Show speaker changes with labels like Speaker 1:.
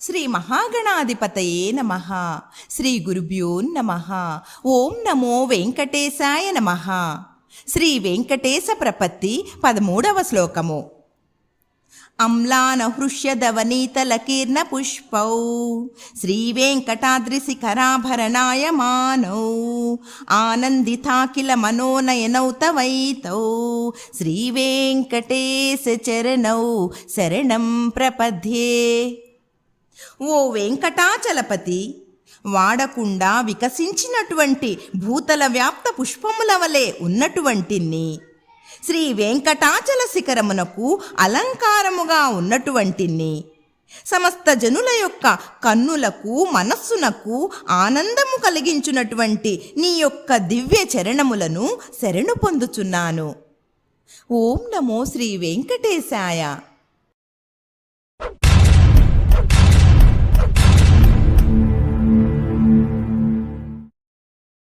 Speaker 1: శ్రీ మహాగణాధిపతయే నమ. శ్రీ గురుభ్యో నమ. ఓం నమో వెంకటేశాయ నమ. శ్రీ వెంకటేశ ప్రపత్తి పదమూడవ శ్లోకము. అమ్లాన హృష్యదవనీతలకీర్ణ పుష్పౌ శ్రీవేంకటాద్రిశిఖరాభరణాయ మానౌ. ఆనందితాకిల మనోనయనౌ తవైతౌ. శ్రీవేంకటేశ చరణౌ. శరణం ప్రపద్యే. ఓ వెంకటాచలపతి వాడకుండా వికసించినటువంటి భూతల వ్యాప్త పుష్పముల వలె ఉన్నటువంటిని శ్రీ వెంకటాచల శిఖరమునకు అలంకారముగా ఉన్నటువంటిని సమస్త జనుల యొక్క కన్నులకు మనస్సునకు ఆనందము కలిగించున్నటువంటి నీ యొక్క దివ్య చరణములను శరణు పొందుచున్నాను. ఓం నమో శ్రీ వెంకటేశాయ.